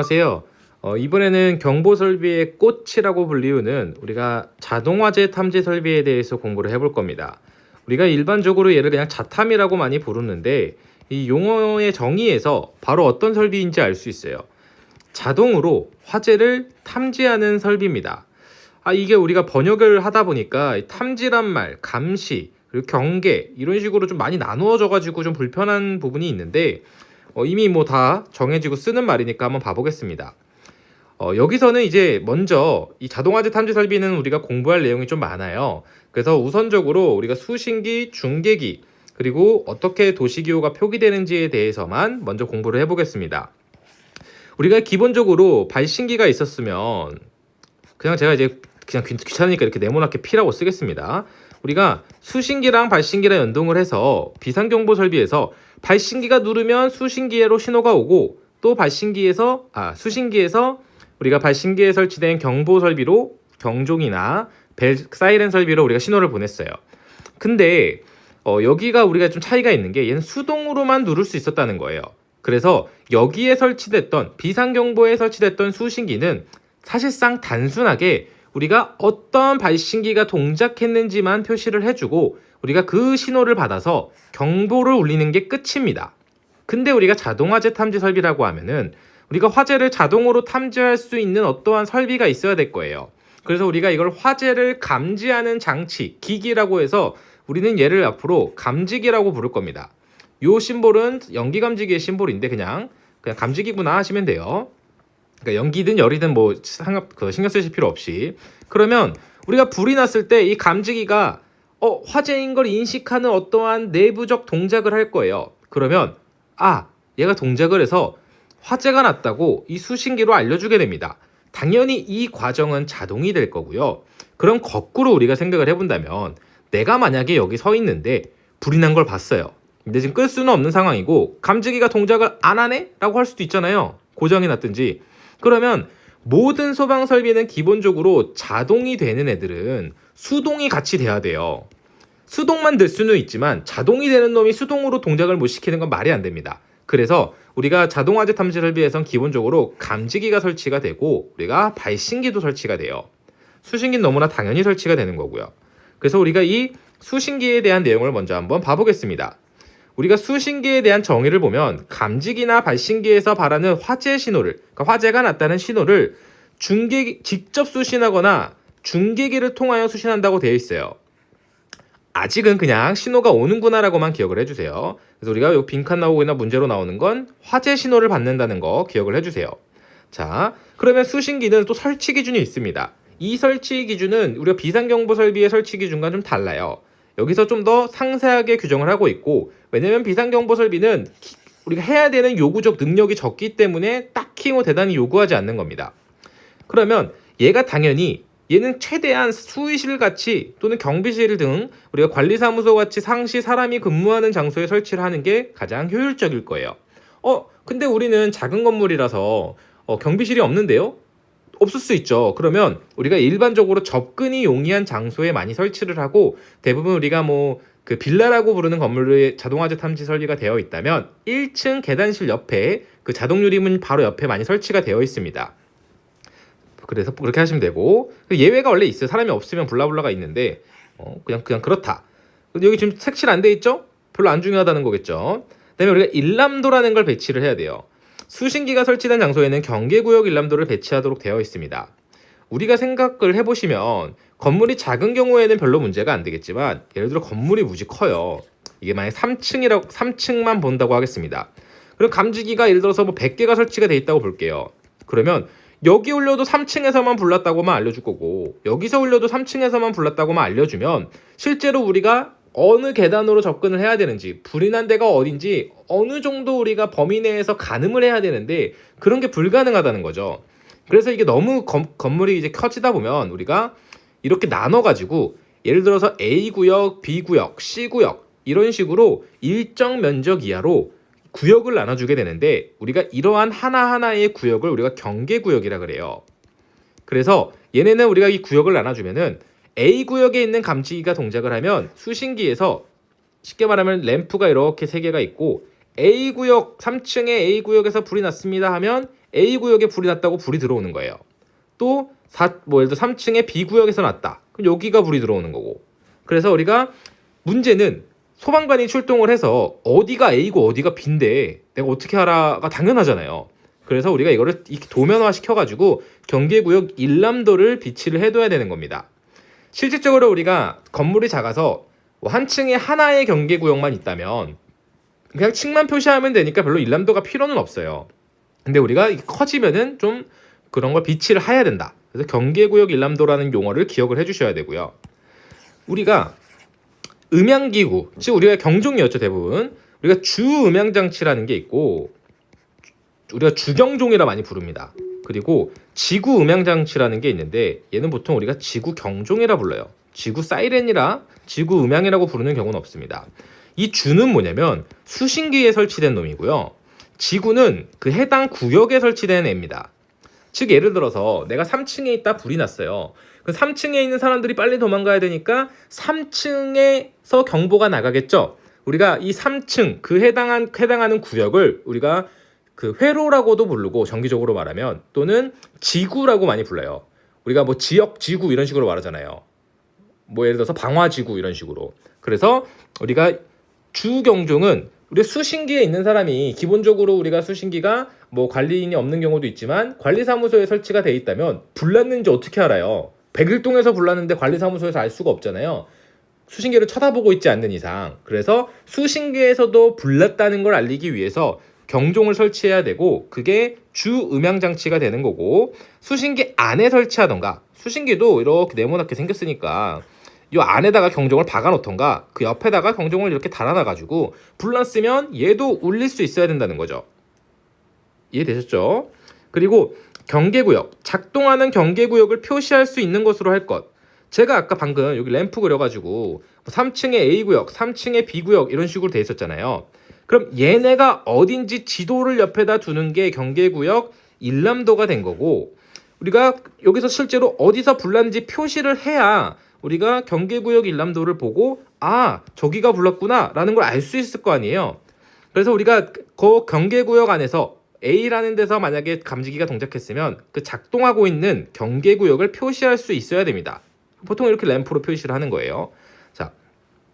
안녕하세요. 어, 이번에는 경보 설비의 꽃이라고 불리우는 우리가 자동화재 탐지 설비에 대해서 공부를 해볼 겁니다. 우리가 일반적으로 얘를 그냥 자탐이라고 많이 부르는데 이 용어의 정의에서 바로 어떤 설비인지 알 수 있어요. 자동으로 화재를 탐지하는 설비입니다. 아 이게 우리가 번역을 하다 보니까 이 탐지란 말, 감시, 그리고 경계 이런 식으로 좀 많이 나누어져 가지고 좀 불편한 부분이 있는데 어, 이미 뭐 다 정해지고 쓰는 말이니까 한번 봐보겠습니다. 어, 여기서는 이제 먼저 이 자동화재 탐지 설비는 우리가 공부할 내용이 좀 많아요. 그래서 우선적으로 우리가 수신기, 중계기 그리고 어떻게 도시기호가 표기되는지에 대해서만 먼저 공부를 해보겠습니다. 우리가 기본적으로 발신기가 있었으면 그냥 제가 이제 그냥 귀- 귀찮으니까 이렇게 네모나게 P라고 쓰겠습니다. 우리가 수신기랑 발신기랑 연동을 해서 비상경보 설비에서 발신기가 누르면 수신기로 신호가 오고 또 발신기에서 아 수신기에서 우리가 발신기에 설치된 경보 설비로 경종이나 벨 사이렌 설비로 우리가 신호를 보냈어요. 근데 어, 여기가 우리가 좀 차이가 있는 게 얘는 수동으로만 누를 수 있었다는 거예요. 그래서 여기에 설치됐던 비상경보에 설치됐던 수신기는 사실상 단순하게 우리가 어떤 발신기가 동작했는지만 표시를 해주고 우리가 그 신호를 받아서 경보를 울리는 게 끝입니다. 근데 우리가 자동화재 탐지 설비라고 하면은 우리가 화재를 자동으로 탐지할 수 있는 어떠한 설비가 있어야 될 거예요. 그래서 우리가 이걸 화재를 감지하는 장치, 기기라고 해서 우리는 얘를 앞으로 감지기라고 부를 겁니다. 요 심볼은 연기 감지기의 심볼인데 그냥 그냥 감지기구나 하시면 돼요. 그러니까 연기든 열이든 뭐 상관 그 신경 쓰실 필요 없이 그러면 우리가 불이 났을 때 이 감지기가 어 화재인 걸 인식하는 어떠한 내부적 동작을 할 거예요. 그러면 아 얘가 동작을 해서 화재가 났다고 이 수신기로 알려주게 됩니다. 당연히 이 과정은 자동이 될 거고요. 그럼 거꾸로 우리가 생각을 해본다면 내가 만약에 여기 서 있는데 불이 난 걸 봤어요. 근데 지금 끌 수는 없는 상황이고 감지기가 동작을 안 하네? 라고 할 수도 있잖아요. 고장이 났든지. 그러면 모든 소방 설비는 기본적으로 자동이 되는 애들은 수동이 같이 돼야 돼요. 수동만 될 수는 있지만 자동이 되는 놈이 수동으로 동작을 못 시키는 건 말이 안 됩니다. 그래서 우리가 자동화재 탐지 설비에선 기본적으로 감지기가 설치가 되고 우리가 발신기도 설치가 돼요. 수신기는 너무나 당연히 설치가 되는 거고요. 그래서 우리가 이 수신기에 대한 내용을 먼저 한번 봐보겠습니다. 우리가 수신기에 대한 정의를 보면 감지기나 발신기에서 발하는 화재 신호를 그러니까 화재가 났다는 신호를 중계 직접 수신하거나 중계기를 통하여 수신한다고 되어 있어요. 아직은 그냥 신호가 오는구나라고만 기억을 해주세요. 그래서 우리가 요 빈칸 나오고 있나 문제로 나오는 건 화재 신호를 받는다는 거 기억을 해주세요. 자, 그러면 수신기는 또 설치 기준이 있습니다. 이 설치 기준은 우리가 비상경보 설비의 설치 기준과 좀 달라요. 여기서 좀 더 상세하게 규정을 하고 있고 왜냐면 비상경보 설비는 기- 우리가 해야 되는 요구적 능력이 적기 때문에 딱히 뭐 대단히 요구하지 않는 겁니다. 그러면 얘가 당연히 얘는 최대한 수의실 같이 또는 경비실 등 우리가 관리사무소 같이 상시 사람이 근무하는 장소에 설치를 하는 게 가장 효율적일 거예요. 어, 근데 우리는 작은 건물이라서 어, 경비실이 없는데요? 없을 수 있죠. 그러면 우리가 일반적으로 접근이 용이한 장소에 많이 설치를 하고 대부분 우리가 뭐 그 빌라라고 부르는 건물에 자동화재 탐지 설비가 되어 있다면 1층 계단실 옆에 그 자동 유리문 바로 옆에 많이 설치가 되어 있습니다. 그래서 그렇게 하시면 되고 그 예외가 원래 있어요. 사람이 없으면 블라블라가 있는데 어, 그냥 그냥 그렇다. 여기 지금 색칠 안 돼 있죠? 별로 안 중요하다는 거겠죠. 그다음에 우리가 일람도라는 걸 배치를 해야 돼요. 수신기가 설치된 장소에는 경계구역 일람도를 배치하도록 되어 있습니다. 우리가 생각을 해보시면 건물이 작은 경우에는 별로 문제가 안 되겠지만 예를 들어 건물이 무지 커요. 이게 만약 3층이라고 3층만 본다고 하겠습니다. 그럼 감지기가 예를 들어서 뭐 100개가 설치가 돼 있다고 볼게요. 그러면 여기 올려도 3층에서만 불났다고만 알려줄 거고 여기서 올려도 3층에서만 불났다고만 알려주면 실제로 우리가 어느 계단으로 접근을 해야 되는지 불이 난 데가 어딘지 어느 정도 우리가 범위 내에서 가늠을 해야 되는데 그런 게 불가능하다는 거죠. 그래서 이게 너무 건, 건물이 이제 커지다 보면 우리가 이렇게 나눠 가지고 예를 들어서 A 구역, B 구역, C 구역 이런 식으로 일정 면적 이하로 구역을 나눠 주게 되는데 우리가 이러한 하나하나의 구역을 우리가 경계 구역이라 그래요. 그래서 얘네는 우리가 이 구역을 나눠 주면은 A 구역에 있는 감지기가 동작을 하면 수신기에서 쉽게 말하면 램프가 이렇게 세 개가 있고 A 구역 3층에 A 구역에서 불이 났습니다 하면 A 구역에 불이 났다고 불이 들어오는 거예요. 또 사, 뭐 예를 들어 3층에 B 구역에서 났다. 그럼 여기가 불이 들어오는 거고. 그래서 우리가 문제는 소방관이 출동을 해서 어디가 A고 어디가 B인데 내가 어떻게 알아가 당연하잖아요. 그래서 우리가 이거를 도면화 시켜가지고 경계구역 일람도를 비치를 해둬야 되는 겁니다. 실질적으로 우리가 건물이 작아서 뭐 한 층에 하나의 경계 구역만 있다면 그냥 층만 표시하면 되니까 별로 일람도가 필요는 없어요. 근데 우리가 커지면은 좀 그런 걸 비치를 해야 된다. 그래서 경계 구역 일람도라는 용어를 기억을 해주셔야 되고요. 우리가 음향기구, 즉 우리가 경종이었죠 대부분. 우리가 주음향 장치라는 게 있고 우리가 주경종이라 많이 부릅니다. 그리고 지구 음향 장치라는 게 있는데 얘는 보통 우리가 지구 경종이라 불러요. 지구 사이렌이라 지구 음향이라고 부르는 경우는 없습니다. 이 주는 뭐냐면 수신기에 설치된 놈이고요. 지구는 그 해당 구역에 설치된 애입니다. 즉 예를 들어서 내가 3층에 있다 불이 났어요. 그 3층에 있는 사람들이 빨리 도망가야 되니까 3층에서 경보가 나가겠죠. 우리가 이 3층 그 해당한 해당하는 구역을 우리가 그 회로라고도 부르고 정기적으로 말하면 또는 지구라고 많이 불러요. 우리가 뭐 지역 지구 이런 식으로 말하잖아요. 뭐 예를 들어서 방화지구 이런 식으로. 그래서 우리가 주경종은 우리 수신기에 있는 사람이 기본적으로 우리가 수신기가 뭐 관리인이 없는 경우도 있지만 관리사무소에 설치가 돼 있다면 불났는지 어떻게 알아요? 백일동에서 불났는데 관리사무소에서 알 수가 없잖아요. 수신기를 쳐다보고 있지 않는 이상. 그래서 수신기에서도 불났다는 걸 알리기 위해서 경종을 설치해야 되고 그게 주 음향 장치가 되는 거고 수신기 안에 설치하던가 수신기도 이렇게 네모나게 생겼으니까 이 안에다가 경종을 박아 놓던가 그 옆에다가 경종을 이렇게 달아놔 가지고 불났으면 얘도 울릴 수 있어야 된다는 거죠. 이해되셨죠? 그리고 경계구역 작동하는 경계구역을 표시할 수 있는 것으로 할 것. 제가 아까 방금 여기 램프 그려가지고 3층에 A 구역, 3층에 B 구역 이런 식으로 돼 있었잖아요. 그럼 얘네가 어딘지 지도를 옆에다 두는 게 경계구역 일람도가 된 거고 우리가 여기서 실제로 어디서 불났는지 표시를 해야 우리가 경계구역 일람도를 보고 아 저기가 불났구나 라는 걸 알 수 있을 거 아니에요. 그래서 우리가 그 경계구역 안에서 A라는 데서 만약에 감지기가 동작했으면 그 작동하고 있는 경계구역을 표시할 수 있어야 됩니다. 보통 이렇게 램프로 표시를 하는 거예요.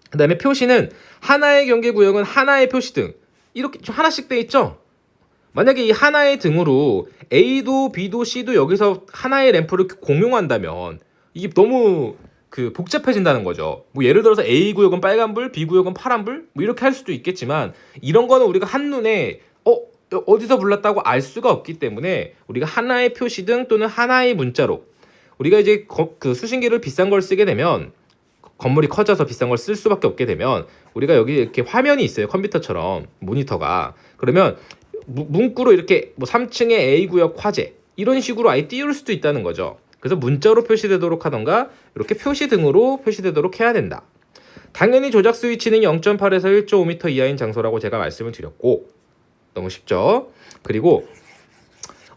자, 그다음에 표시는 하나의 경계 구역은 하나의 표시등 이렇게 좀 하나씩 돼 있죠. 만약에 이 하나의 등으로 A도 B도 C도 여기서 하나의 램프를 공용한다면 이게 너무 그 복잡해진다는 거죠. 뭐 예를 들어서 A 구역은 빨간불, B 구역은 파란불, 뭐 이렇게 할 수도 있겠지만 이런 거는 우리가 한눈에 어 어디서 불났다고 알 수가 없기 때문에 우리가 하나의 표시등 또는 하나의 문자로 우리가 이제 거- 그 수신기를 비싼 걸 쓰게 되면 건물이 커져서 비싼 걸 쓸 수밖에 없게 되면 우리가 여기 이렇게 화면이 있어요 컴퓨터처럼 모니터가 그러면 무- 문구로 이렇게 뭐 3층에 A 구역 화재 이런 식으로 아예 띄울 수도 있다는 거죠. 그래서 문자로 표시되도록 하던가 이렇게 표시 등으로 표시되도록 해야 된다. 당연히 조작 스위치는 0.8에서 1.5m 이하인 장소라고 제가 말씀을 드렸고 너무 쉽죠. 그리고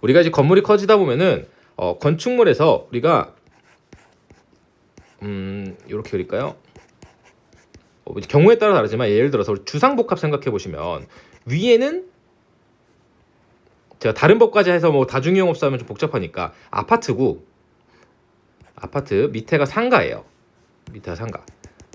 우리가 이제 건물이 커지다 보면은 어, 건축물에서 우리가 음 이렇게 그릴까요? 어, 경우에 따라 다르지만 예를 들어서 주상복합 생각해 보시면 위에는 제가 다른 법까지 해서 뭐 다중이용업소 하면 좀 복잡하니까 아파트고 아파트 밑에가 상가예요. 밑에가 상가.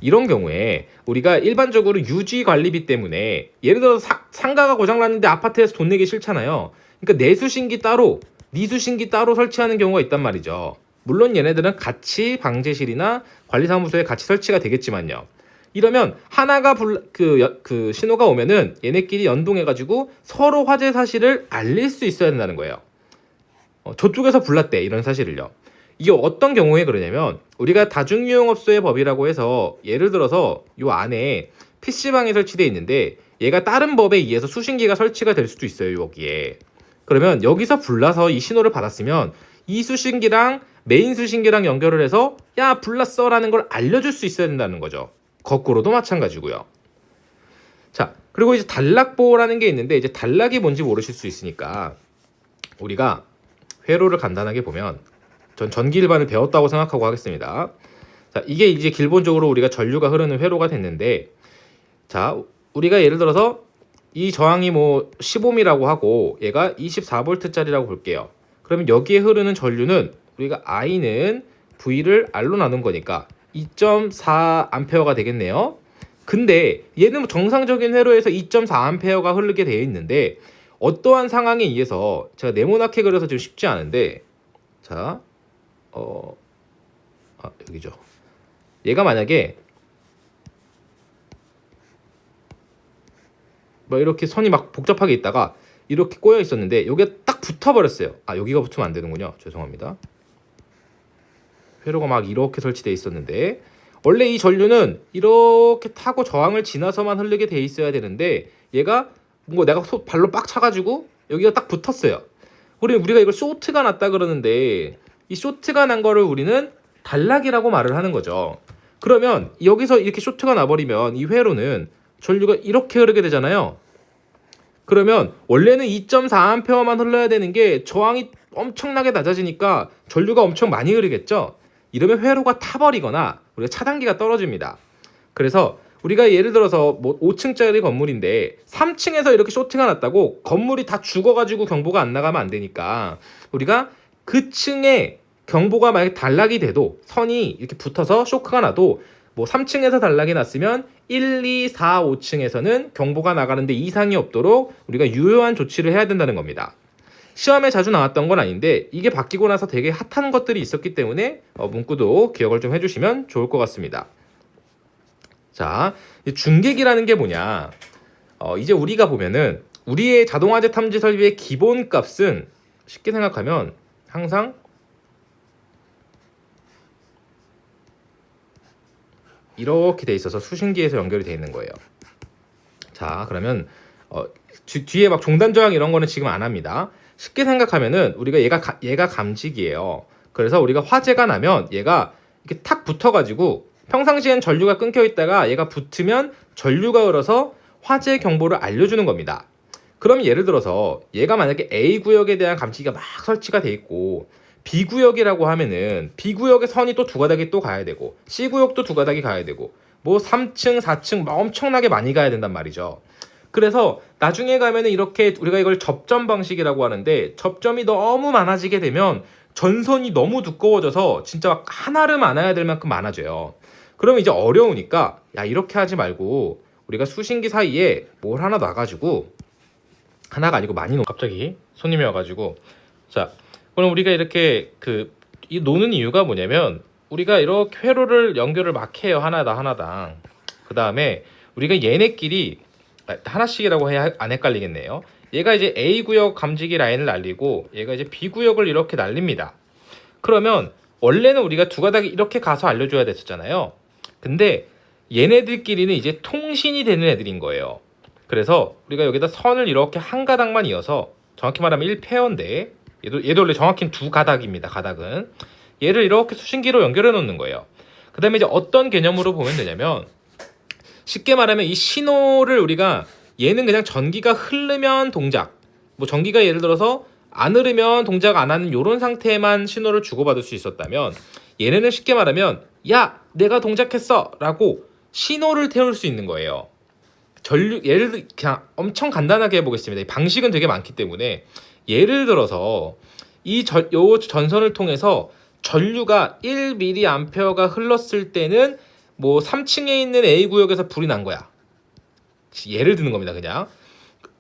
이런 경우에 우리가 일반적으로 유지 관리비 때문에 예를 들어 사, 상가가 고장 났는데 아파트에서 돈 내기 싫잖아요. 그러니까 내수신기 따로, 니수신기 따로 설치하는 경우가 있단 말이죠. 물론 얘네들은 같이 방제실이나 관리사무소에 같이 설치가 되겠지만요. 이러면 하나가 불, 그, 여- 그 신호가 오면은 얘네끼리 연동해가지고 서로 화재 사실을 알릴 수 있어야 된다는 거예요. 어, 저쪽에서 불났대 이런 사실을요. 이게 어떤 경우에 그러냐면 우리가 다중이용업소의 법이라고 해서 예를 들어서 요 안에 PC방이 설치되어 있는데 얘가 다른 법에 의해서 수신기가 설치가 될 수도 있어요 여기에 그러면 여기서 불나서 이 신호를 받았으면 이 수신기랑 메인 수신기랑 연결을 해서 야 불났어 라는 걸 알려줄 수 있어야 된다는 거죠 거꾸로도 마찬가지고요 자 그리고 이제 단락보호라는 게 있는데 이제 단락이 뭔지 모르실 수 있으니까 우리가 회로를 간단하게 보면 전 전기 일반을 배웠다고 생각하고 하겠습니다. 자, 이게 이제 기본적으로 우리가 전류가 흐르는 회로가 됐는데 자, 우리가 예를 들어서 이 저항이 뭐 15미라고 하고 얘가 24V짜리라고 볼게요. 그러면 여기에 흐르는 전류는 우리가 I는 V를 R로 나눈 거니까 2.4A가 되겠네요. 근데 얘는 뭐 정상적인 회로에서 2.4A가 흐르게 되어 있는데 어떠한 상황에 의해서 제가 네모나게 그려서 좀 쉽지 않은데 자, 어, 아 여기죠. 얘가 만약에 뭐 이렇게 선이 막 복잡하게 있다가 이렇게 꼬여 있었는데 여기가 딱 붙어버렸어요. 아 여기가 붙으면 안 되는군요. 죄송합니다. 회로가 막 이렇게 설치돼 있었는데 원래 이 전류는 이렇게 타고 저항을 지나서만 흐르게 돼 있어야 되는데 얘가 뭔가 내가 소- 발로 빡 차가지고 여기가 딱 붙었어요. 우리 우리가 이걸 쇼트가 났다 그러는데 이 쇼트가 난 거를 우리는 단락이라고 말을 하는 거죠. 그러면 여기서 이렇게 쇼트가 나버리면 이 회로는 전류가 이렇게 흐르게 되잖아요. 그러면 원래는 2.4A만 흘러야 되는 게 저항이 엄청나게 낮아지니까 전류가 엄청 많이 흐르겠죠. 이러면 회로가 타버리거나 우리가 차단기가 떨어집니다. 그래서 우리가 예를 들어서 뭐 5층짜리 건물인데 3층에서 이렇게 쇼트가 났다고 건물이 다 죽어가지고 경보가 안 나가면 안 되니까 우리가 그 층에 경보가 만약 단락이 돼도 선이 이렇게 붙어서 쇼크가 나도 뭐 3층에서 단락이 났으면 1, 2, 4, 5층에서는 경보가 나가는데 이상이 없도록 우리가 유효한 조치를 해야 된다는 겁니다. 시험에 자주 나왔던 건 아닌데 이게 바뀌고 나서 되게 핫한 것들이 있었기 때문에 어, 문구도 기억을 좀 해주시면 좋을 것 같습니다. 자, 이 중계기라는 게 뭐냐? 어, 이제 우리가 보면은 우리의 자동화재 탐지 설비의 기본 값은 쉽게 생각하면 항상 이렇게 돼 있어서 수신기에서 연결이 돼 있는 거예요. 자, 그러면 어, 뒤- 뒤에 막 종단 저항 이런 거는 지금 안 합니다. 쉽게 생각하면은 우리가 얘가 가- 얘가 감지기예요. 그래서 우리가 화재가 나면 얘가 이렇게 탁 붙어가지고 평상시엔 전류가 끊겨 있다가 얘가 붙으면 전류가 흘러서 화재 경보를 알려주는 겁니다. 그럼 예를 들어서 얘가 만약에 A 구역에 대한 감지기가 막 설치가 돼 있고 B 구역이라고 하면은 B 구역의 선이 또 두 가닥이 또 가야 되고 C 구역도 두 가닥이 가야 되고 뭐 3층, 4층 막 엄청나게 많이 가야 된단 말이죠. 그래서 나중에 가면은 이렇게 우리가 이걸 접점 방식이라고 하는데 접점이 너무 많아지게 되면 전선이 너무 두꺼워져서 진짜 막 하나를 안아야 될 만큼 많아져요. 그러면 이제 어려우니까 야 이렇게 하지 말고 우리가 수신기 사이에 뭘 하나 놔가지고 하나가 아니고 많이 놓. 갑자기 손님이 와가지고 자 그럼 우리가 이렇게 그 이 노는 이유가 뭐냐면 우리가 이렇게 회로를 연결을 막 해요 하나당 하나당 그 다음에 우리가 얘네끼리 아, 하나씩이라고 해야 안 헷갈리겠네요. 얘가 이제 A 구역 감지기 라인을 날리고 얘가 이제 B 구역을 이렇게 날립니다. 그러면 원래는 우리가 두 가닥이 이렇게 가서 알려줘야 됐었잖아요. 근데 얘네들끼리는 이제 통신이 되는 애들인 거예요. 그래서 우리가 여기다 선을 이렇게 한 가닥만 이어서 정확히 말하면 1페어인데 얘도, 얘도 원래 정확히는 두 가닥입니다. 가닥은 얘를 이렇게 수신기로 연결해 놓는 거예요. 그 다음에 이제 어떤 개념으로 보면 되냐면 쉽게 말하면 이 신호를 우리가 얘는 그냥 전기가 흐르면 동작. 뭐 전기가 예를 들어서 안 흐르면 동작 안 하는 이런 상태에만 신호를 주고받을 수 있었다면 얘네는 쉽게 말하면 야 내가 동작했어 라고 신호를 태울 수 있는 거예요. 전류 예를 들 그냥 엄청 간단하게 해보겠습니다. 이 방식은 되게 많기 때문에 예를 들어서 이 전, 요 전선을 통해서 전류가 1mA가 흘렀을 때는 뭐 3층에 있는 A 구역에서 불이 난 거야. 예를 드는 겁니다, 그냥.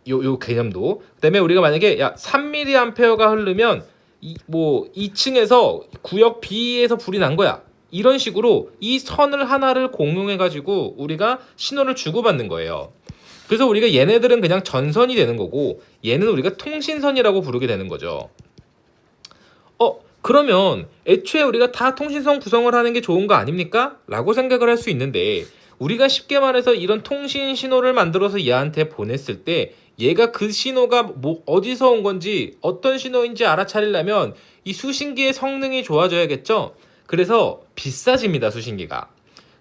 요, 요 개념도. 그다음에 우리가 만약에 야 3mA가 흐르면 이, 뭐 2층에서 구역 B에서 불이 난 거야. 이런 식으로 이 선을 하나를 공용해 가지고 우리가 신호를 주고받는 거예요. 그래서 우리가 얘네들은 그냥 전선이 되는 거고 얘는 우리가 통신선이라고 부르게 되는 거죠. 어, 그러면 애초에 우리가 다 통신선 구성을 하는 게 좋은 거 아닙니까? 라고 생각을 할 수 있는데 우리가 쉽게 말해서 이런 통신 신호를 만들어서 얘한테 보냈을 때 얘가 그 신호가 뭐 어디서 온 건지 어떤 신호인지 알아차리려면 이 수신기의 성능이 좋아져야겠죠? 그래서 비싸집니다, 수신기가.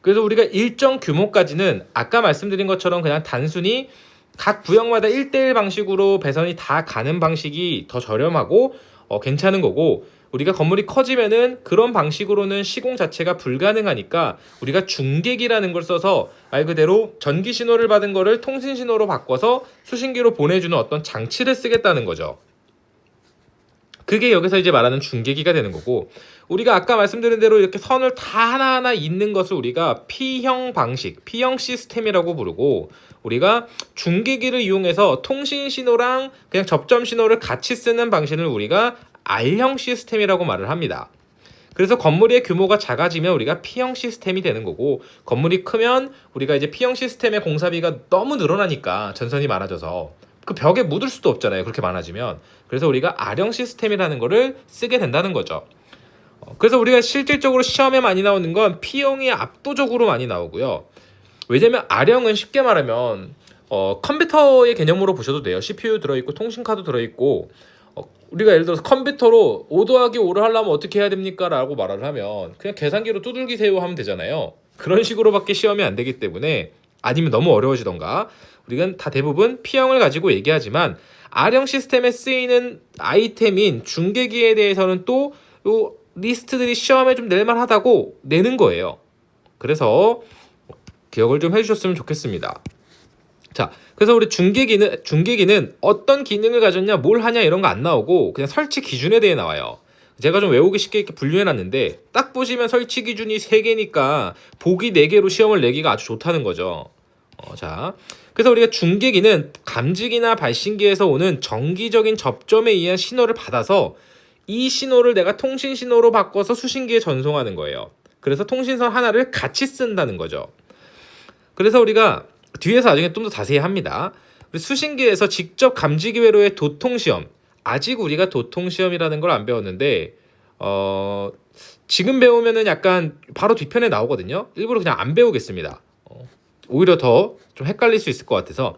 그래서 우리가 일정 규모까지는 아까 말씀드린 것처럼 그냥 단순히 각 구역마다 1대1 방식으로 배선이 다 가는 방식이 더 저렴하고 어, 괜찮은 거고 우리가 건물이 커지면은 그런 방식으로는 시공 자체가 불가능하니까 우리가 중계기라는 걸 써서 말 그대로 전기 신호를 받은 거를 통신 신호로 바꿔서 수신기로 보내주는 어떤 장치를 쓰겠다는 거죠. 그게 여기서 이제 말하는 중계기가 되는 거고 우리가 아까 말씀드린 대로 이렇게 선을 다 하나하나 잇는 것을 우리가 P형 방식, P형 시스템이라고 부르고 우리가 중계기를 이용해서 통신 신호랑 그냥 접점 신호를 같이 쓰는 방식을 우리가 R형 시스템이라고 말을 합니다. 그래서 건물의 규모가 작아지면 우리가 P형 시스템이 되는 거고 건물이 크면 우리가 이제 P형 시스템의 공사비가 너무 늘어나니까 전선이 많아져서 그 벽에 묻을 수도 없잖아요. 그렇게 많아지면. 그래서 우리가 R형 시스템이라는 거를 쓰게 된다는 거죠. 어, 그래서 우리가 실질적으로 시험에 많이 나오는 건 P형이 압도적으로 많이 나오고요. 왜냐면 R형은 쉽게 말하면 어, 컴퓨터의 개념으로 보셔도 돼요. CPU 들어있고 통신카드 들어있고 어, 우리가 예를 들어서 컴퓨터로 5 더하기 5를 하려면 어떻게 해야 됩니까? 라고 말을 하면 그냥 계산기로 두들기세요 하면 되잖아요. 그런 식으로밖에 시험이 안 되기 때문에 아니면 너무 어려워지던가 우리는 다 대부분 P형을 가지고 얘기하지만 R형 시스템에 쓰이는 아이템인 중계기에 대해서는 또 요 리스트들이 시험에 좀 낼만 하다고 내는 거예요. 그래서 기억을 좀 해주셨으면 좋겠습니다. 자, 그래서 우리 중계기는 중계기는 어떤 기능을 가졌냐, 뭘 하냐 이런 거 안 나오고 그냥 설치 기준에 대해 나와요. 제가 좀 외우기 쉽게 이렇게 분류해놨는데 딱 보시면 설치 기준이 3개니까 보기 4개로 시험을 내기가 아주 좋다는 거죠. 어, 자, 그래서 우리가 중계기는 감지기나 발신기에서 오는 정기적인 접점에 의한 신호를 받아서 이 신호를 내가 통신 신호로 바꿔서 수신기에 전송하는 거예요. 그래서 통신선 하나를 같이 쓴다는 거죠. 그래서 우리가 뒤에서 나중에 좀 더 자세히 합니다. 수신기에서 직접 감지기 외로의 도통 시험. 아직 우리가 도통 시험이라는 걸 안 배웠는데 어 지금 배우면은 약간 바로 뒤편에 나오거든요. 일부러 그냥 안 배우겠습니다. 어, 오히려 더 좀 헷갈릴 수 있을 것 같아서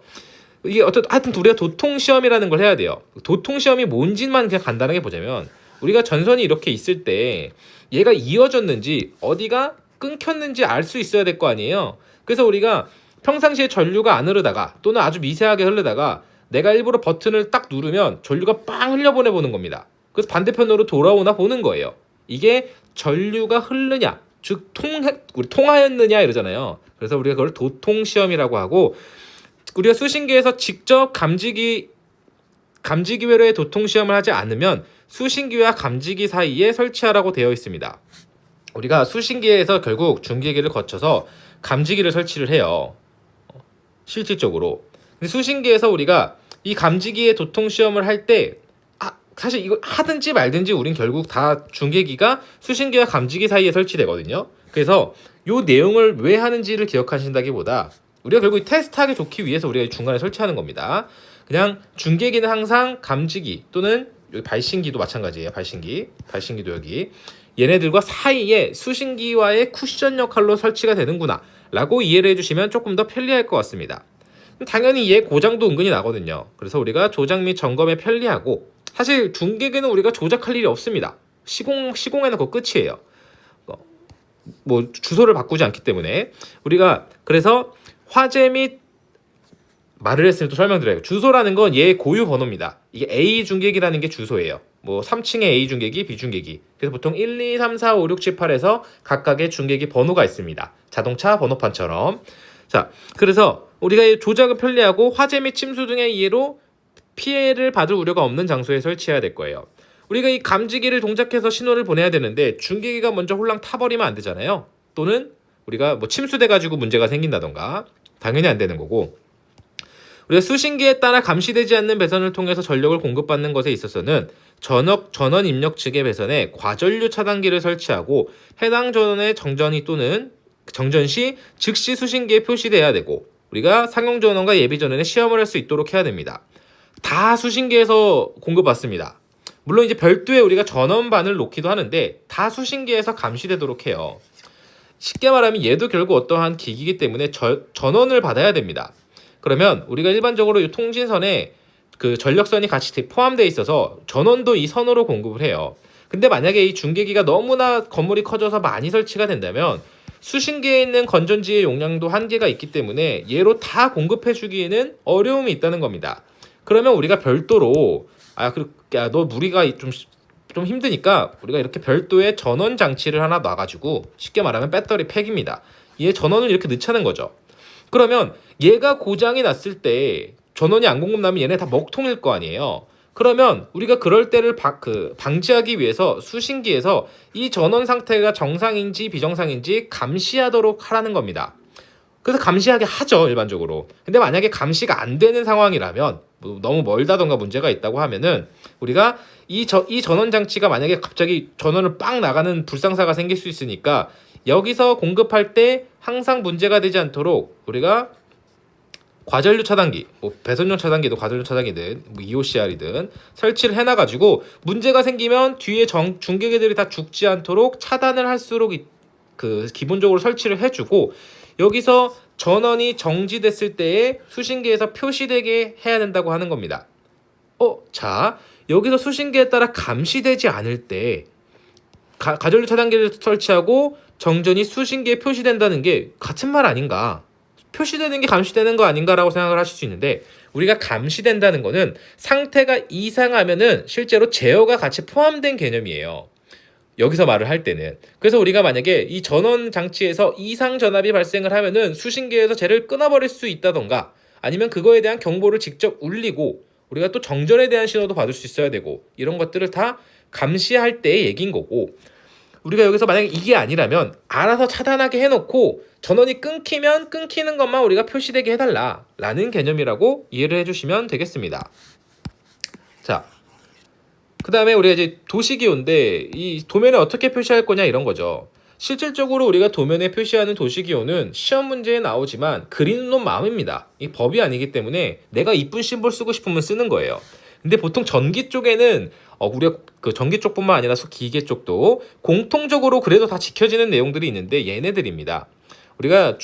이게 어떤 하여튼 우리가 도통 시험이라는 걸 해야 돼요. 도통 시험이 뭔지만 그냥 간단하게 보자면 우리가 전선이 이렇게 있을 때 얘가 이어졌는지 어디가 끊겼는지 알 수 있어야 될 거 아니에요. 그래서 우리가 평상시에 전류가 안 흐르다가 또는 아주 미세하게 흐르다가 내가 일부러 버튼을 딱 누르면 전류가 빵 흘려보내 보는 겁니다. 그래서 반대편으로 돌아오나 보는 거예요. 이게 전류가 흐르냐, 즉 통해 우리 통하였느냐 이러잖아요. 그래서 우리가 그걸 도통 시험이라고 하고 우리가 수신기에서 직접 감지기 감지기 외로의 도통 시험을 하지 않으면 수신기와 감지기 사이에 설치하라고 되어 있습니다. 우리가 수신기에서 결국 중계기를 거쳐서 감지기를 설치를 해요. 어, 실질적으로. 근데 수신기에서 우리가 이 감지기의 도통 시험을 할때 아, 사실 이거 하든지 말든지 우린 결국 다 중계기가 수신기와 감지기 사이에 설치되거든요. 그래서 요 내용을 왜 하는지를 기억하신다기보다 우리가 결국 이 테스트하기 좋기 위해서 우리가 중간에 설치하는 겁니다. 그냥 중계기는 항상 감지기 또는 발신기도 마찬가지예요. 발신기, 발신기도 여기 얘네들과 사이에 수신기와의 쿠션 역할로 설치가 되는구나 라고 이해를 해주시면 조금 더 편리할 것 같습니다. 당연히 얘 고장도 은근히 나거든요. 그래서 우리가 조작 및 점검에 편리하고 사실 중계기는 우리가 조작할 일이 없습니다. 시공 시공에는 그 끝이에요. 어, 뭐 주소를 바꾸지 않기 때문에 우리가 그래서 화재 및 말을 했으면 또 설명드려요. 주소라는 건 얘 고유 번호입니다. 이게 A 중계기라는 게 주소예요. 뭐 3층에 A 중계기, B 중계기. 그래서 보통 1, 2, 3, 4, 5, 6, 7, 8에서 각각의 중계기 번호가 있습니다. 자동차 번호판처럼. 자, 그래서 우리가 이 조작은 편리하고 화재 및 침수 등의 이해로 피해를 받을 우려가 없는 장소에 설치해야 될 거예요. 우리가 이 감지기를 동작해서 신호를 보내야 되는데 중계기가 먼저 홀랑 타버리면 안 되잖아요. 또는 우리가 뭐 침수돼 가지고 문제가 생긴다던가 당연히 안 되는 거고 우리가 수신기에 따라 감시되지 않는 배선을 통해서 전력을 공급받는 것에 있어서는 전역 전원 입력 측의 배선에 과전류 차단기를 설치하고 해당 전원의 정전이 또는 정전 시 즉시 수신기에 표시돼야 되고 우리가 상용 전원과 예비 전원에 시험을 할 수 있도록 해야 됩니다. 다 수신기에서 공급받습니다. 물론 이제 별도의 우리가 전원반을 놓기도 하는데 다 수신기에서 감시되도록 해요. 쉽게 말하면 얘도 결국 어떠한 기기이기 때문에 저, 전원을 받아야 됩니다. 그러면 우리가 일반적으로 이 통신선에 그 전력선이 같이 포함되어 있어서 전원도 이 선으로 공급을 해요. 근데 만약에 이 중계기가 너무나 건물이 커져서 많이 설치가 된다면 수신 기에 있는 건전지의 용량도 한계가 있기 때문에 얘로 다 공급해 주기에는 어려움이 있다는 겁니다. 그러면 우리가 별도로 아, 그, 야, 너 무리가 좀 좀 힘드니까 우리가 이렇게 별도의 전원 장치를 하나 놔가지고 쉽게 말하면 배터리 팩입니다. 얘 전원을 이렇게 넣자는 거죠. 그러면 얘가 고장이 났을 때 전원이 안 공급나면 얘네 다 먹통일 거 아니에요. 그러면 우리가 그럴 때를 바, 그 방지하기 위해서 수신기에서 이 전원 상태가 정상인지 비정상인지 감시하도록 하라는 겁니다. 그래서 감시하게 하죠 일반적으로. 근데 만약에 감시가 안 되는 상황이라면 뭐 너무 멀다던가 문제가 있다고 하면은 우리가 이, 저, 이 전원 장치가 만약에 갑자기 전원을 빵 나가는 불상사가 생길 수 있으니까 여기서 공급할 때 항상 문제가 되지 않도록 우리가 과전류 차단기, 뭐 배선용 차단기도 과전류 차단기든 뭐 EOCR이든 설치를 해놔가지고 문제가 생기면 뒤에 정, 중계기들이 다 죽지 않도록 차단을 할수록 이- 그 기본적으로 설치를 해주고 여기서 전원이 정지됐을 때에 수신기에서 표시되게 해야 된다고 하는 겁니다. 어, 자 여기서 수신기에 따라 감시되지 않을 때 가, 가전류 차단기를 설치하고 정전이 수신기에 표시된다는 게 같은 말 아닌가? 표시되는 게 감시되는 거 아닌가라고 생각을 하실 수 있는데 우리가 감시된다는 거는 상태가 이상하면은 실제로 제어가 같이 포함된 개념이에요. 여기서 말을 할 때는 그래서 우리가 만약에 이 전원 장치에서 이상 전압이 발생을 하면은 수신기에서 쟤를 끊어버릴 수 있다던가 아니면 그거에 대한 경보를 직접 울리고 우리가 또 정전에 대한 신호도 받을 수 있어야 되고 이런 것들을 다 감시할 때의 얘기인 거고 우리가 여기서 만약에 이게 아니라면 알아서 차단하게 해놓고 전원이 끊기면 끊기는 것만 우리가 표시되게 해달라 라는 개념이라고 이해를 해주시면 되겠습니다. 자, 그 다음에 우리가 이제 도시기호인데 이 도면에 어떻게 표시할 거냐 이런 거죠. 실질적으로 우리가 도면에 표시하는 도시기호는 시험 문제에 나오지만 그리는 놈 마음입니다. 이 법이 아니기 때문에 내가 이쁜 심볼 쓰고 싶으면 쓰는 거예요. 근데 보통 전기 쪽에는 어, 우리가 그 전기 쪽뿐만 아니라 소- 기계 쪽도 공통적으로 그래도 다 지켜지는 내용들이 있는데 얘네들입니다. 우리가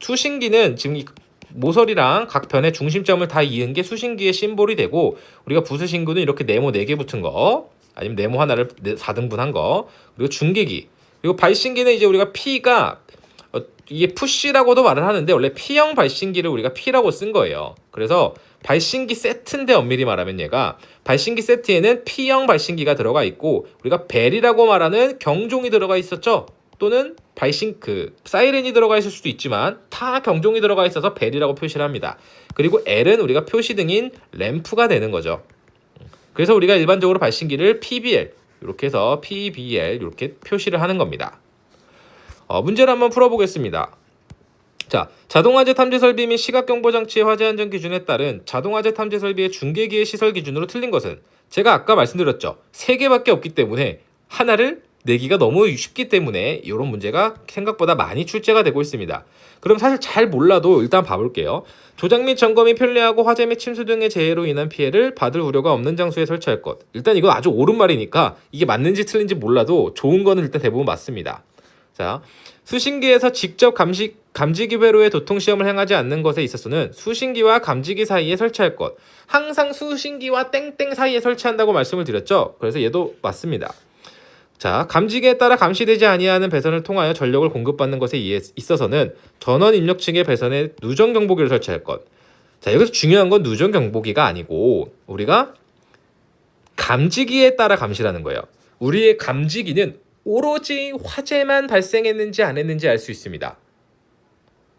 수신기는 지금 이 모서리랑 각 변의 중심점을 다 이은 게 수신기의 심볼이 되고 우리가 부수신구는 이렇게 네모 4개 붙은 거 아니면 네모 하나를 4등분한 거 그리고 중계기 그리고 발신기는 이제 우리가 P가 어, 이게 푸시라고도 말을 하는데 원래 P형 발신기를 우리가 P라고 쓴 거예요. 그래서 발신기 세트인데 엄밀히 말하면 얘가 발신기 세트에는 P형 발신기가 들어가 있고 우리가 벨이라고 말하는 경종이 들어가 있었죠. 또는 발신 그 사이렌이 들어가 있을 수도 있지만 타 경종이 들어가 있어서 벨이라고 표시를 합니다. 그리고 L은 우리가 표시등인 램프가 되는 거죠. 그래서 우리가 일반적으로 발신기를 PBL 이렇게 해서 PBL 이렇게 표시를 하는 겁니다. 어, 문제를 한번 풀어보겠습니다. 자, 자동화재 탐지 설비 및 시각 경보 장치의 화재 안전 기준에 따른 자동화재 탐지 설비의 중계기의 시설 기준으로 틀린 것은 제가 아까 말씀드렸죠. 세 개밖에 없기 때문에 하나를 내기가 너무 쉽기 때문에 이런 문제가 생각보다 많이 출제가 되고 있습니다. 그럼 사실 잘 몰라도 일단 봐볼게요. 조작 및 점검이 편리하고 화재 및 침수 등의 재해로 인한 피해를 받을 우려가 없는 장소에 설치할 것. 일단 이건 아주 옳은 말이니까 이게 맞는지 틀린지 몰라도 좋은 거는 일단 대부분 맞습니다. 자, 수신기에서 직접 감시, 감지기 회로의 도통 시험을 행하지 않는 것에 있어서는 수신기와 감지기 사이에 설치할 것. 항상 수신기와 땡땡 사이에 설치한다고 말씀을 드렸죠. 그래서 얘도 맞습니다. 자, 감지기에 따라 감시되지 아니하는 배선을 통하여 전력을 공급받는 것에 있어서는 전원 입력층의 배선에 누전 경보기를 설치할 것. 자, 여기서 중요한 건 누전 경보기가 아니고 우리가 감지기에 따라 감시라는 거예요. 우리의 감지기는 오로지 화재만 발생했는지 안 했는지 알 수 있습니다.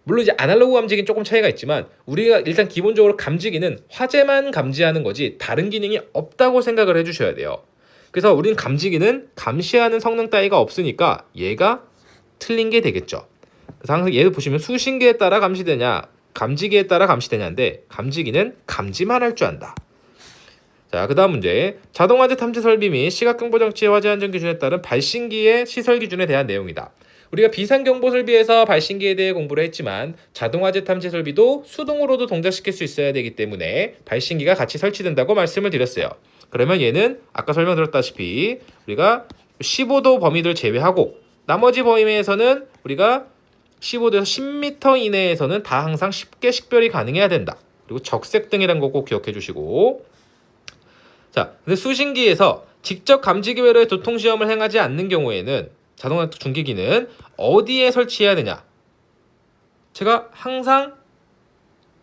물론 이제 아날로그 감지기는 조금 차이가 있지만 우리가 일단 기본적으로 감지기는 화재만 감지하는 거지 다른 기능이 없다고 생각을 해주셔야 돼요. 그래서 우리는 감지기는 감시하는 성능 따위가 없으니까 얘가 틀린 게 되겠죠. 그래서 항상 얘를 보시면 수신기에 따라 감시되냐, 감지기에 따라 감시되냐인데 감지기는 감지만 할 줄 안다. 자, 그 다음 문제. 자동화재 탐지 설비 및 시각경보 장치의 화재 안전 기준에 따른 발신기의 시설 기준에 대한 내용이다. 우리가 비상경보 설비에서 발신기에 대해 공부를 했지만 자동화재 탐지 설비도 수동으로도 동작시킬 수 있어야 되기 때문에 발신기가 같이 설치된다고 말씀을 드렸어요. 그러면 얘는 아까 설명드렸다시피 우리가 15도 범위를 제외하고 나머지 범위에서는 우리가 15도에서 10m 이내에서는 다 항상 쉽게 식별이 가능해야 된다. 그리고 적색 등이라는 거꼭 기억해 주시고 자, 근데 수신기에서 직접 감지기 외로의 도통 시험을 행하지 않는 경우에는 자동화 중계기는 어디에 설치해야 되냐? 제가 항상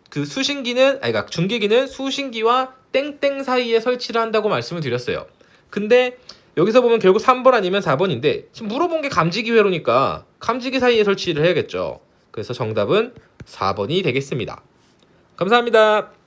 그 수신기는 아니 그러니까 중계기는 수신기와 땡땡 사이에 설치를 한다고 말씀을 드렸어요. 근데 여기서 보면 결국 3번 아니면 4번인데 지금 물어본 게 감지기 회로니까 감지기 사이에 설치를 해야겠죠. 그래서 정답은 4번이 되겠습니다. 감사합니다.